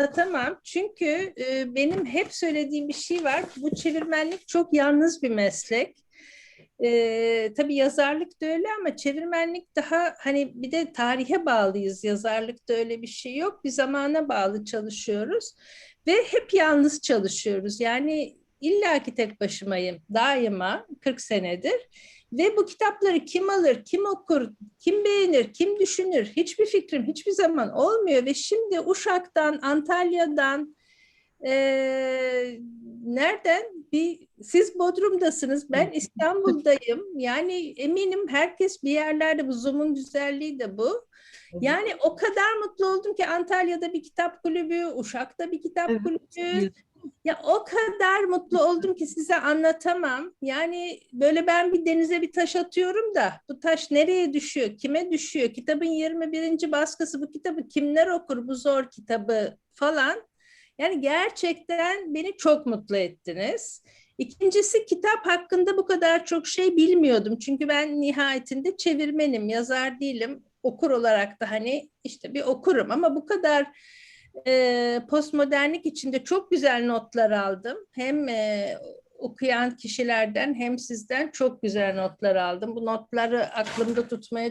anlatamam. Çünkü e, benim hep söylediğim bir şey var. Bu çevirmenlik çok yalnız bir meslek. E, tabii yazarlık da öyle ama çevirmenlik daha hani bir de tarihe bağlıyız. Yazarlıkta öyle bir şey yok. Bir zamana bağlı çalışıyoruz ve hep yalnız çalışıyoruz. Yani illaki tek başımayım daima 40 senedir. Ve bu kitapları kim alır, kim okur, kim beğenir, kim düşünür hiçbir fikrim hiçbir zaman olmuyor. Ve şimdi Uşak'tan, Antalya'dan, eee, nereden? Bir, siz Bodrum'dasınız, ben İstanbul'dayım. Yani eminim herkes bir yerlerde, bu Zoom'un güzelliği de bu. Yani o kadar mutlu oldum ki Antalya'da bir kitap kulübü, Uşak'ta bir kitap kulübü. Ya o kadar mutlu oldum ki size anlatamam. Yani böyle ben bir denize bir taş atıyorum da bu taş nereye düşüyor, kime düşüyor? Kitabın 21. baskısı bu kitabı kimler okur bu zor kitabı falan. Yani gerçekten beni çok mutlu ettiniz. İkincisi kitap hakkında bu kadar çok şey bilmiyordum. Çünkü ben nihayetinde çevirmenim, yazar değilim. Okur olarak da hani işte bir okurum ama bu kadar e, postmodernlik içinde çok güzel notlar aldım. Hem e, okuyan kişilerden hem sizden çok güzel notlar aldım. Bu notları aklımda tutmaya